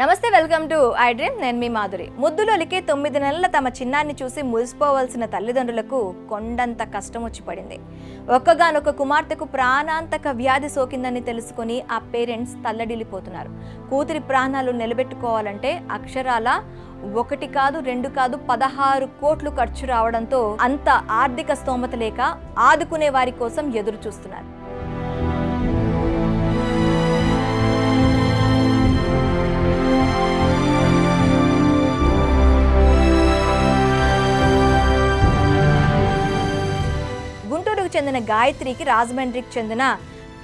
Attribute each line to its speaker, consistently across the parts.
Speaker 1: నమస్తే welcome to I dream. నేను మీ మాధురి. ముద్దులోలికి తొమ్మిది నెలల తమ చిన్నాన్ని చూసి మురిసిపోవలసిన తల్లిదండ్రులకు కొండంత కష్టం వచ్చి పడింది. ఒక్కగానొక్క కుమార్తెకు ప్రాణాంతక వ్యాధి సోకిందని తెలుసుకుని ఆ పేరెంట్స్ తల్లడిల్లిపోతున్నారు. కూతురి ప్రాణాలు నిలబెట్టుకోవాలంటే అక్షరాల ఒకటి కాదు రెండు కాదు పదహారు కోట్లు ఖర్చు రావడంతో అంత ఆర్థిక స్తోమత లేక ఆదుకునే వారి కోసం ఎదురు చూస్తున్నారు చెందిన గాయత్రికి రాజమండ్రికి చెందిన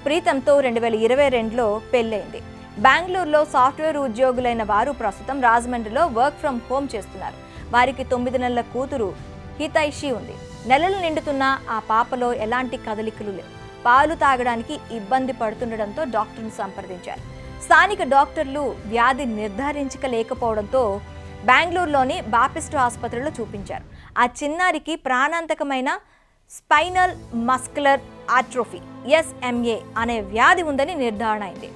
Speaker 1: ప్రీతంతో రెండు వేల ఇరవై రెండులో పెళ్ళైంది. బెంగళూరులో సాఫ్ట్వేర్ ఉద్యోగులైన వారు ప్రస్తుతం రాజమండ్రిలో వర్క్ ఫ్రం హోమ్ చేస్తున్నారు. వారికి తొమ్మిది నెలల కూతురు హితైషి ఉంది. నెలలు నిండుతున్న ఆ పాపలో ఎలాంటి కదలికలు లేవు. పాలు తాగడానికి ఇబ్బంది పడుతుండడంతో డాక్టర్ను సంప్రదించారు. స్థానిక డాక్టర్లు వ్యాధి నిర్ధారించకలేకపోవడంతో బెంగళూరులోని బాపిస్టు ఆసుపత్రిలో చూపించారు. ఆ చిన్నారికి ప్రాణాంతకమైన స్పైనల్ మస్కులర్ ఆట్రోఫీ ఎస్ఎంఏ అనే వ్యాధి ఉందని నిర్ధారణ అయింది.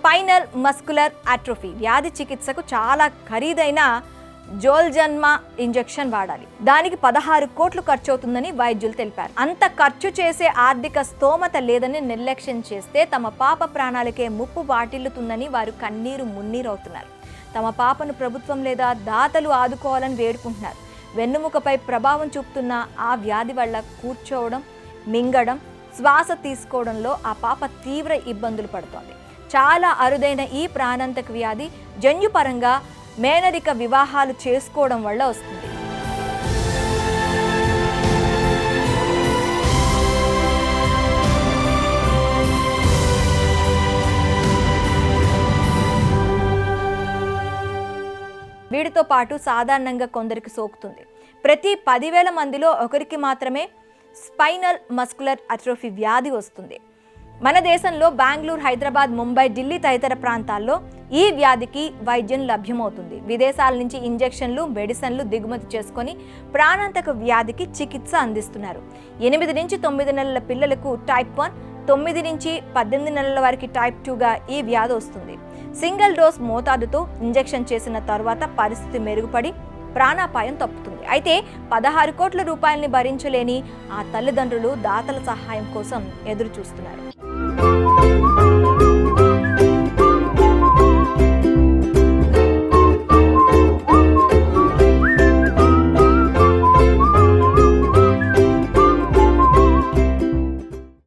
Speaker 1: స్పైనల్ మస్కులర్ ఆట్రోఫీ వ్యాధి చికిత్సకు చాలా ఖరీదైన జోల్ జన్మ ఇంజెక్షన్ వాడాలి. దానికి పదహారు కోట్లు ఖర్చు అవుతుందని వైద్యులు తెలిపారు. అంత ఖర్చు చేసే ఆర్థిక స్తోమత లేదని నిర్లక్ష్యం చేస్తే తమ పాప ప్రాణాలకే ముప్పు వాటిల్లుతుందని వారు కన్నీరు మున్నీరవుతున్నారు తమ పాపను ప్రభుత్వం లేదా దాతలు ఆదుకోవాలని వేడుకుంటున్నారు. వెన్నుముకపై ప్రభావం చూపుతున్న ఆ వ్యాధి వల్ల కూర్చోవడం మింగడం శ్వాస తీసుకోవడంలో ఆ పాప తీవ్ర ఇబ్బందులు పడుతోంది. చాలా అరుదైన ఈ ప్రాణాంతక వ్యాధి జన్యుపరంగా మేనరిక వివాహాలు చేసుకోవడం వల్ల వస్తుంది. వీటితో పాటు సాధారణంగా కొందరికి సోకుతుంది. ప్రతి పదివేల మందిలో ఒకరికి మాత్రమే స్పైనల్ మస్కులర్ అట్రోఫీ వ్యాధి వస్తుంది. మన దేశంలో బెంగళూరు హైదరాబాద్ ముంబై ఢిల్లీ తదితర ప్రాంతాల్లో ఈ వ్యాధికి వైద్యం లభ్యమవుతుంది. విదేశాల నుంచి ఇంజెక్షన్లు మెడిసిన్లు దిగుమతి చేసుకొని ప్రాణాంతక వ్యాధికి చికిత్స అందిస్తున్నారు. ఎనిమిది నుంచి తొమ్మిది నెలల పిల్లలకు టైప్ వన్ తొమ్మిది నుంచి పద్దెనిమిది నెలల వరకు టైప్ టూగా ఈ వ్యాధి వస్తుంది. సింగిల్ డోస్ మోతాదుతో ఇంజెక్షన్ చేసిన తర్వాత పరిస్థితి మెరుగుపడి ప్రాణాపాయం తప్పుతుంది. అయితే పదహారు కోట్ల రూపాయల్ని భరించలేని ఆ తల్లిదండ్రులు దాతల సహాయం కోసం ఎదురు చూస్తున్నారు